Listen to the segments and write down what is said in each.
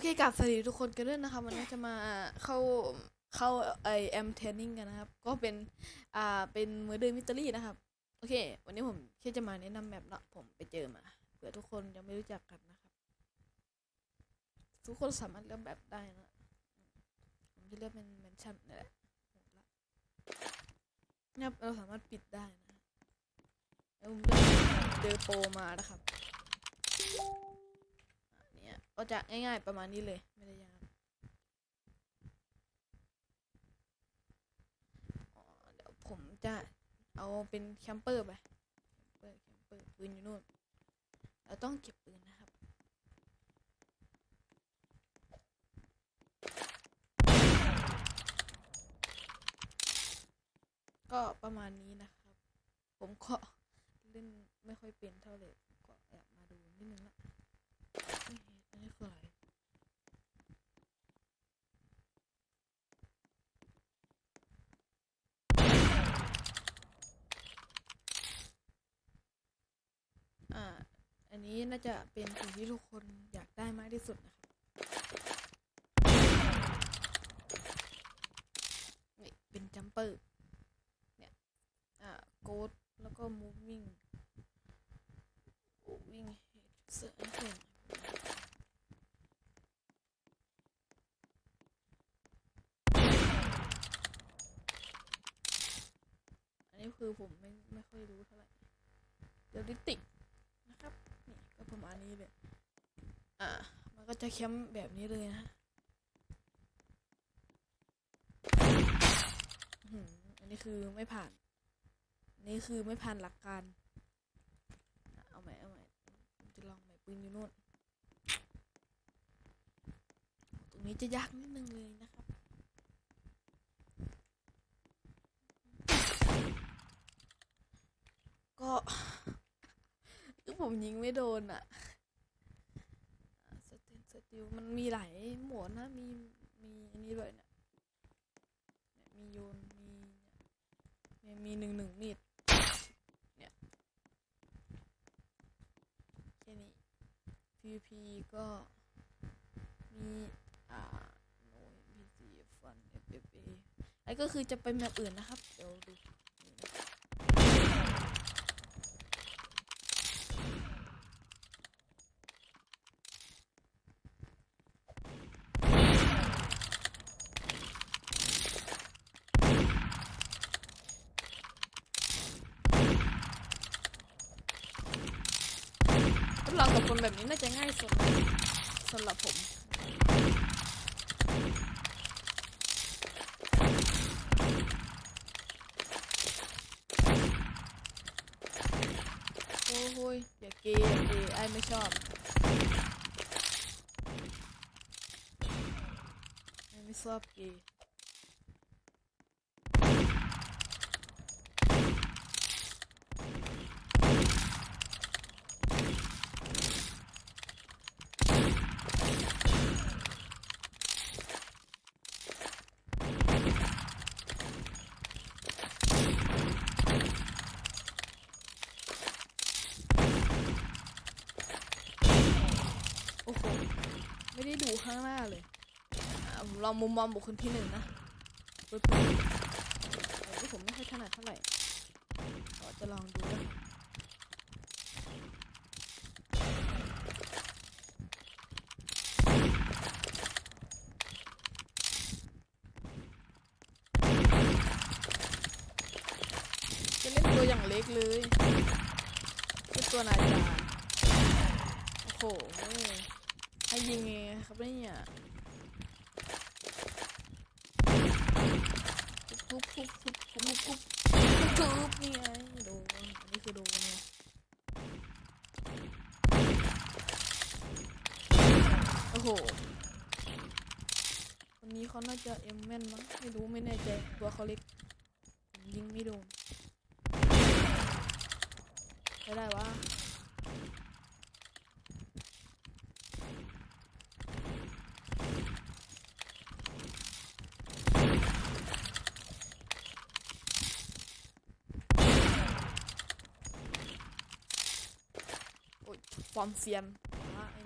อเคกับสวัสดีทุกคนกันด้วยนะครับวันนี้จะมาเข้าเข้าไอแอมเทนนิ่งกันนะครับ ก็เป็นอ่าเป็นมือเดินมิตอรี่นะครับ โอเค วันนี้ผมแค่จะมาแนะนำแมปเนาะผมไปเจอมาเผื่อทุกคนยังไม่รู้จักกันนะครับ ทุกคนสามารถเลือกแบบได้นะผมจะเลือกเป็นแมนชั่นนี่แหละโหดละเนี่ยเราสามารถปิดได้นะแล้วผมเลือกเดอโปรมานะครับ ก็จะง่าย ๆ ประมาณนี้เลย ไม่ได้ยากเดี๋ยวผมจะเอาเป็นแคมเปอร์ไป แคมเปอร์ แคมเปอร์ ปืนอยู่นู่น เราต้องเก็บปืนนะครับ ก็ประมาณนี้นะครับ ผมก็เล่นไม่ค่อยเป็นเท่าไหร่ก็แอบมาดูนิดนึงละ เฮ้ยอันนี้คืออะไรอ่า อั น่าจะเป็นสิ่งที่ทุกคนอยากได้มากที่สุดนะครับนี่เป็นจัมเปอร์ เนี่ย อ่าโกดแล้วก็ moving moving head เสือเสืออันนี้คือผมไม่ไม่ค่อยรู้เท่าไหร่เดลิติก นะครับ นี่ก็ประมาณนี้เลยอ่ามันก็จะแคมแบบนี้เลยนะอันนี้คือไม่ผ่านนนี้คือไม่ผ่านหลักการ เอาใหม่เอาใหม่ผมจะลองใหม่ปืนอยู่นู่น ตรงนี้จะยากนิดนึงเลยนะครับ ก็ ผมยิงไม่โดนอะสเตนสติลมันมีหลายหมวดนะ มี มีอันนี้ด้วยเนี่ยเนี่ยมีโยน มีเนี่ยมีหนึ่งหนึ่งมีด เนี่ยแค่นี้ PVP ก็มี อ่า no NPC fun FFA ไอ้ก็คือจะไปแมปอื่นนะครับ เดี๋ยวดูนี่นะ ทดลองกับคนแบบนี้น่าจะง่ายสุดสำหรับผมโอ้โหยอย่าเกย์อย่าเกย์ไอ้ไม่ชอบไอ้ไม่ชอบเกย์โอ้โห ไม่ได้ดู ข้างหน้าเลยลองมุมมองบุคคลที่หนึ่งนะปึ๊บปึ๊บแต่ที่ผมไม่ค่อยถนัดเท่าไหร่ก็จะลองดูนะจะเล่นตัวอย่างเล็กเลยเป็นตัวนายจาโอ้โห ให้ยิงไงครับเนี่ยปุ๊บปุ๊บปุ๊บปุ๊บปุ๊บปุ๊บนี่ไงโดนอันนี้คือโดนเนี่ยโอ้โหคนนี้เขาน่าจะเอ็มแมนมั้งไม่รู้ไม่แน่ใจตัวเขาเล็กยิงไม่โดนไม่ได้วะ ความเซียนนะไอ้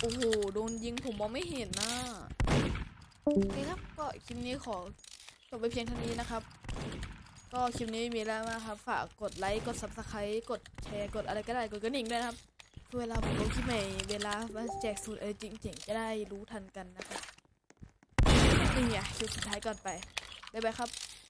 โอ้โห โดนยิงผมมองไม่เห็นนะ่ะ โอเคครับก็คลิปนี้ขอจบไปเพียงเท่านี้นะครับ ก็คลิปนี้มีแล้วนะครับ ฝากกดไลค์กด subscribe กดแชร์กดอะไรก็ได้กดกระดิ่งด้วยนะครับเพื่อเวลาผมลงคลิปใหม่เวลามาแจกสูตรอะไรจริงๆจะได้รู้ทันกันนะครับนี่ไงคลิปสุดท้ายก่อนไปบ๊ายบายครับ